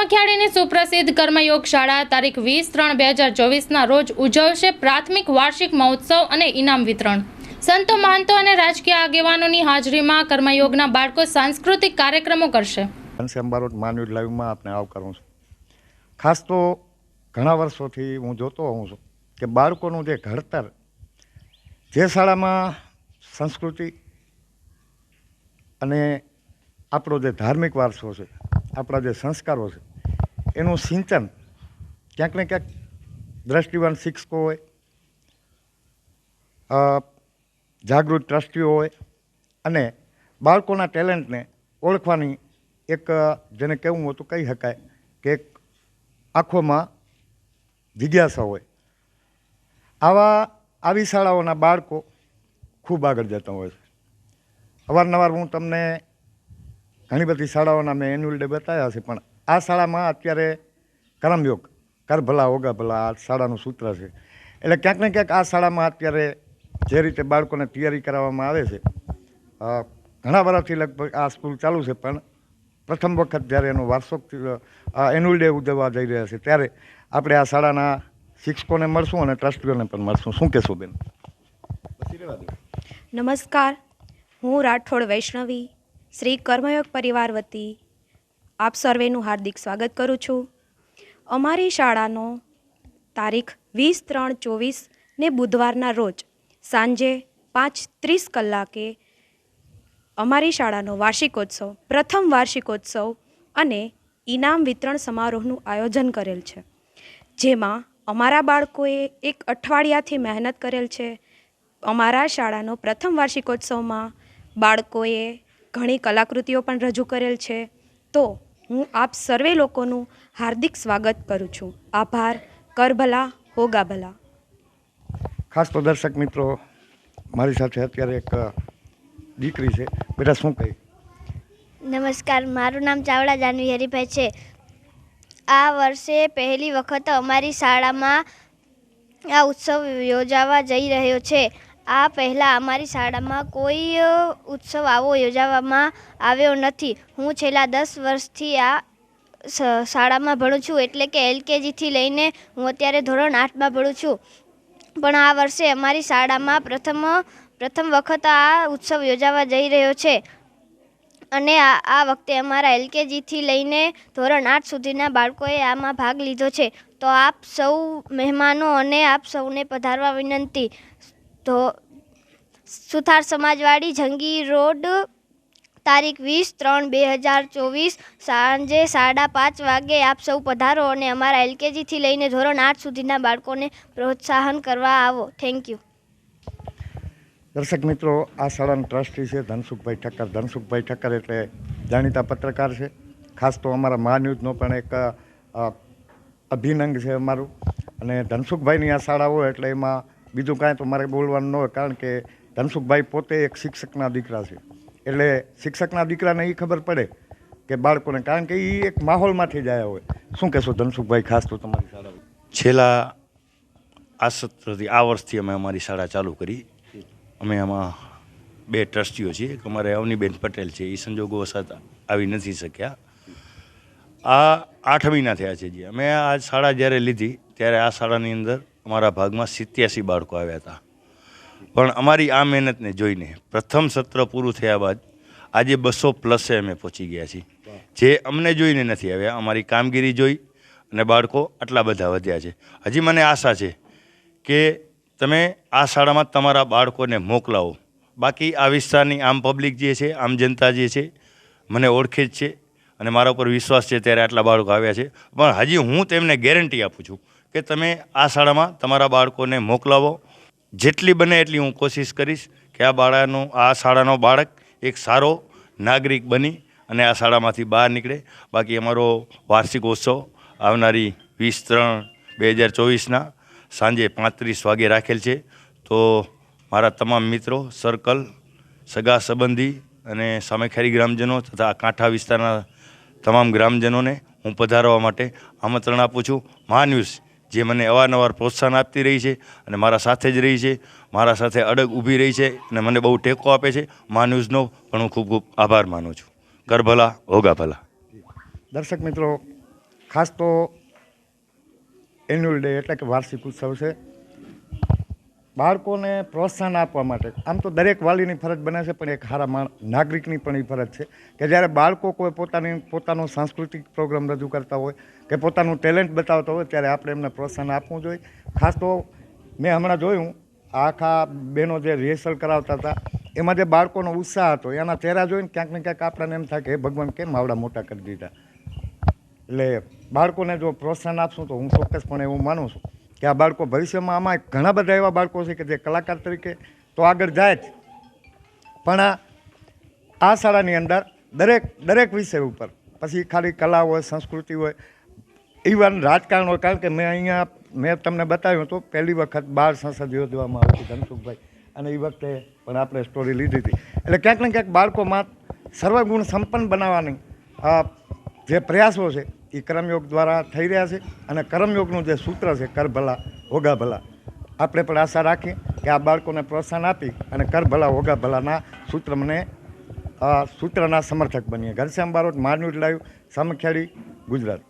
સામખિયાળીની સુપ્રસિદ્ધ કર્મયોગ શાળા તારીખ વીસ ત્રણ બે હજાર ચોવીસના રોજ ઉજવશે પ્રાથમિક વાર્ષિક મહોત્સવ અને ઇનામ વિતરણ. સંતો મહંતો અને રાજકીય આગેવાનોની હાજરીમાં કર્મયોગના બાળકો સાંસ્કૃતિક કાર્યક્રમો કરશે. ઘનશ્યામ બારોટ, માનવી લાઈવમાં આપને આવકારું છું. ખાસ તો ઘણા વર્ષોથી હું જોતો હોઉં છું કે બાળકોનું જે ઘડતર, જે શાળામાં સંસ્કૃતિ અને આપણો જે ધાર્મિક વારસો છે, આપણા જે સંસ્કારો છે એનું સિંચન ક્યાંક ને ક્યાંક દ્રષ્ટિવાન શિક્ષકો હોય જાગૃત ટ્રસ્ટીઓ હોય અને બાળકોના ટેલેન્ટને ઓળખવાની એક જેને કહેવું હોય તો કહી શકાય કે એક આંખોમાં જિજ્ઞાસા હોય. આવા, આવી શાળાઓના બાળકો ખૂબ આગળ જતા હોય છે. અવારનવાર હું તમને ઘણી બધી શાળાઓના મેં એન્યુઅલ ડે બતાવ્યા છે, પણ આ શાળામાં અત્યારે કરમયોગ, કર ભલા, ઓગા ભલા, આ શાળાનું સૂત્ર છે. એટલે ક્યાંક ને ક્યાંક આ શાળામાં અત્યારે જે રીતે બાળકોને તૈયારી કરાવવામાં આવે છે ઘણા વર્ષથી લગભગ આ સ્કૂલ ચાલુ છે, પણ પ્રથમ વખત જ્યારે એનો વાર્ષિક એન્યુઅલ ડે ઉજવવા જઈ રહ્યા છે, ત્યારે આપણે આ શાળાના શિક્ષકોને મળશું અને ટ્રસ્ટીઓને પણ મળશું. શું કહેશો બેન? નમસ્કાર. હું રાઠોડ વૈષ્ણવી, શ્રી કર્મયોગ પરિવાર વતી આપ સર્વેનું હાર્દિક સ્વાગત કરું છું. અમારી શાળાનો તારીખ વીસ ત્રણ ચોવીસ ને બુધવારના રોજ સાંજે પાંચ ત્રીસ કલાકે અમારી શાળાનો વાર્ષિકોત્સવ, પ્રથમ વાર્ષિકોત્સવ અને ઇનામ વિતરણ સમારોહનું આયોજન કરેલ છે. જેમાં અમારા બાળકોએ એક અઠવાડિયાથી મહેનત કરેલ છે. અમારા શાળાનો પ્રથમ વાર્ષિકોત્સવમાં બાળકોએ ઘણી કલાકૃતિઓ પણ રજૂ કરેલ છે. તો હું આપ સર્વે લોકોનું હાર્દિક સ્વાગત કરું છું. આભાર કર ભલા હોગા ભલા ખાસ તો દર્શક મિત્રો મારી સાથે અત્યારે એક દીકરી છે. બેટા શું કહી? નમસ્કાર મારું નામ ચાવડા જાનવી હરિભાઈ છે. આ વર્ષે પહેલી વખત અમારી શાળામાં આ ઉત્સવ યોજાવા જઈ રહ્યો છે. આ પહેલાં અમારી શાળામાં કોઈ ઉત્સવ આવો યોજાવામાં આવ્યો નથી. હું છેલ્લા દસ વર્ષથી આ શાળામાં ભણું છું એટલે કે એલકેજીથી લઈને હું અત્યારે ધોરણ આઠમાં ભણું છું. પણ આ વર્ષે અમારી શાળામાં પ્રથમ પ્રથમ વખત આ ઉત્સવ યોજાવા જઈ રહ્યો છે. અને આ આ વખતે અમારા એલકેજીથી લઈને ધોરણ આઠ સુધીના બાળકોએ આમાં ભાગ લીધો છે. તો આપ સૌ મહેમાનો અને આપ સૌને પધારવા વિનંતી. તો સુથાર સમાજવાડી જંગી રોડ, તારીખ વીસ ત્રણ બે હજાર ચોવીસ, સાંજે સાડા પાંચ વાગે આપ સૌ પધારો અને અમારા એલકેજીથી લઈને ધોરણ આઠ સુધીના બાળકોને પ્રોત્સાહન કરવા આવો. થેન્ક યુ દર્શક મિત્રો, આ શાળાના ટ્રસ્ટી છે ધનસુખભાઈ ઠક્કર. ધનસુખભાઈ ઠક્કર એટલે જાણીતા પત્રકાર છે. ખાસ તો અમારા મા ન્યૂઝનો પણ એક અભિનંગ છે અમારું. અને ધનસુખભાઈની આ શાળા હોય એટલે એમાં બીજું કાંઈ તો મારે બોલવાનું ન હોય, કારણ કે ધનસુખભાઈ પોતે એક શિક્ષકના દીકરા છે. એટલે શિક્ષકના દીકરાને એ ખબર પડે કે બાળકોને, કારણ કે એ એક માહોલમાંથી જ આવ્યા હોય. શું કહેશો ધનસુખભાઈ, ખાસ તો તમારી શાળા છેલ્લા આ સત્રથી, આ વર્ષથી અમે અમારી શાળા ચાલુ કરી. અમે આમાં બે ટ્રસ્ટીઓ છીએ. એક અમારે અવનીબેન પટેલ છે, એ સંજોગો વસાત આવી નથી શક્યા. આ આઠ મહિના થયા છે જે અમે આ શાળા જ્યારે લીધી, ત્યારે આ શાળાની અંદર અમારા ભાગમાં સિત્યાસી બાળકો આવ્યા હતા. પણ અમારી આ મહેનતને જોઈને પ્રથમ સત્ર પૂરું થયા બાદ આજે બસો પ્લસે અમે પહોંચી ગયા છીએ. જે અમને જોઈને નથી આવ્યા, અમારી કામગીરી જોઈ અને બાળકો આટલા બધા વધ્યા છે. હજી મને આશા છે કે તમે આ શાળામાં તમારા બાળકોને મોકલાવો. બાકી આ વિસ્તારની આમ પબ્લિક જે છે, આમ જનતા જે છે, મને ઓળખે જ છે અને મારા ઉપર વિશ્વાસ છે ત્યારે આટલા બાળકો આવ્યા છે. પણ હજી હું તેમને ગેરંટી આપું છું કે તમે આ શાળામાં તમારા બાળકોને મોકલાવો. જેટલી બને એટલી હું કોશિશ કરીશ કે આ બાળાનો, આ શાળાનો બાળક એક સારો નાગરિક બની અને આ શાળામાંથી બહાર નીકળે. બાકી અમારો વાર્ષિક ઉત્સવ આવનારી વીસ ત્રણ બે હજાર ચોવીસના સાંજે પાંત્રીસ વાગે રાખેલ છે. તો મારા તમામ મિત્રો, સર્કલ, સગા સંબંધી અને સામેખારી ગ્રામજનો તથા કાંઠા વિસ્તારના તમામ ગ્રામજનોને હું પધારવા માટે આમંત્રણ આપું છું. મહા જે મને અવારનવાર પ્રોત્સાહન આપતી રહી છે અને મારા સાથે જ રહી છે, મારા સાથે અડગ ઊભી રહી છે અને મને બહુ ટેકો આપે છે, મા ન્યૂઝનો પણ હું ખૂબ ખૂબ આભાર માનું છું. કર ભલા, હોગા ભલા. દર્શક મિત્રો, ખાસ તો એન્યુઅલ ડે એટલે કે વાર્ષિક ઉત્સવ છે. બાળકોને પ્રોત્સાહન આપવા માટે. આમ તો દરેક વાલીની ફરજ બને છે, પણ એક સારા નાગરિકની પણ એ ફરજ છે કે જ્યારે બાળકો કોઈ પોતાની, પોતાનો સાંસ્કૃતિક પ્રોગ્રામ રજૂ કરતા હોય કે પોતાનું ટેલેન્ટ બતાવતા હોય, ત્યારે આપણે એમને પ્રોત્સાહન આપવું જોઈએ. ખાસ તો મેં હમણાં જોયું, આખા બહેનો જે રિહર્સલ કરાવતા હતા, એમાં જે બાળકોનો ઉત્સાહ હતો, એના ચહેરા જોઈને ક્યાંક ને ક્યાંક આપણને એમ થાય કે, હે ભગવાન, કેમ આવડા મોટા કરી દીધા? એટલે બાળકોને જો પ્રોત્સાહન આપશું તો હું ચોક્કસપણે એવું માનું છું. કે આ બાળકો ભવિષ્યમાં આમાં ઘણા બધા એવા બાળકો છે કે જે કલાકાર તરીકે તો આગળ જાય જ. પણ આ શાળાની અંદર દરેક દરેક વિષય ઉપર, પછી ખાલી કલા હોય, સંસ્કૃતિ હોય ઇવન રાજકારણ હોય કારણ કે મેં અહીંયા, મેં તમને બતાવ્યું હતું, પહેલી વખત બાર સંસદ યોજવામાં આવી હતી ધનસુખભાઈ. અને એ વખતે પણ આપણે સ્ટોરી લીધી હતી. એટલે ક્યાંક ને ક્યાંક બાળકોમાં સર્વગુણ સંપન્ન બનાવવાની જે પ્રયાસો છે એ કર્મયોગ દ્વારા થઈ રહ્યા છે અને કર્મયોગનું જે સૂત્ર છે કર ભલા હોગા ભલા આપણે પણ આશા રાખીએ કે આ બાળકોને પ્રોત્સાહન આપી અને કર ભલા હોગા ભલાના સૂત્ર મને સૂત્રના સમર્થક બનીએ. ઘરશ્યામ બારોટ માન્યુટ લાઈવ, સામખિયાળી, ગુજરાત.